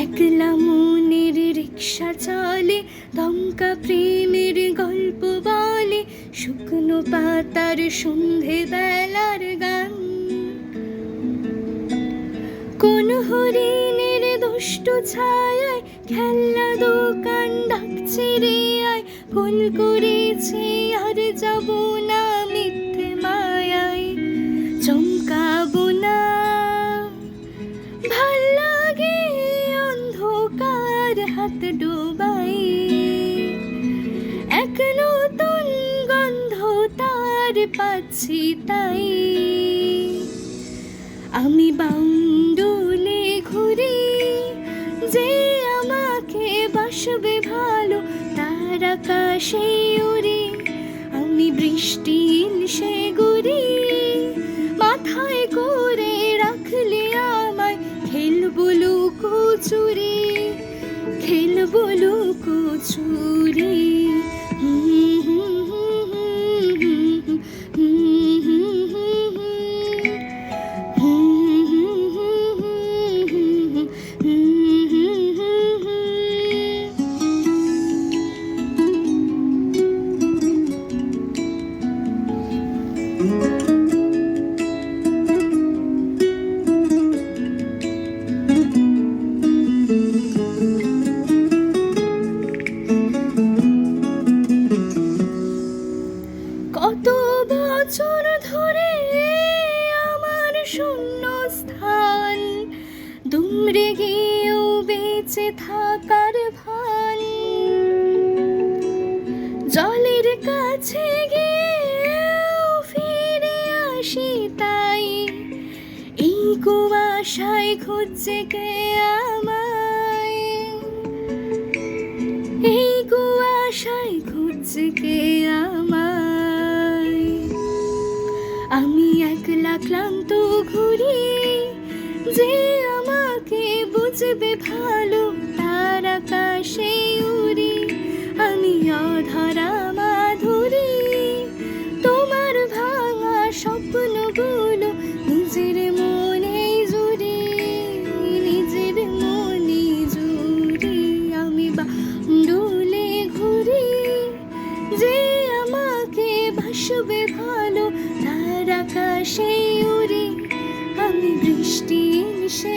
একলা মনের রিক্সা চলে দমকা বলে শুকনো পাতার সন্ধে বেলার গান। কোন হরিণের দুষ্ট ছায়ায় খেলনা দোকান ডাকছে রে আয়। ভুল করেছি, আর যাব না মিথ্যে মায়ায়। চমকাবো না। ভালো লাগে অন্ধকার হাত ডোবাই নতুন গন্ধ তার পাচ্ছি তাই। আমি বাউন্ডুলে ঘুরি, যে আমাকে বাসবে ভালো, তার আকাশে উড়ি। আমি বৃষ্টি সে গুরি মাথায় করে রাখলে আমায় খেলব লুকোচুরি খেলব লুকোচুরি। হুম দুমড়ে গিয়েও বেঁচে থাকার ভান। জলের কাছে গিয়েও ফিরে আসি তাই। এই কুয়াশায় খুঁজছে কে আমায়? এই কুয়াশায় খুঁজছে কে আমায়? আমি একলা ক্লান্ত ঘুরি, যে বুঝবে ভালো, তার আকাশে উড়ি। আমি অধরা মাধুরী। তোমার ভাঙা স্বপ্নগুলো নিজের মনে জুড়ি, নিজের মনে জুড়ি। আমি বান্ডুলে ঘুরি, যে আমাকে ভাসবে ভালো, তার আকাশে উড়ি। আমি বৃষ্টি সে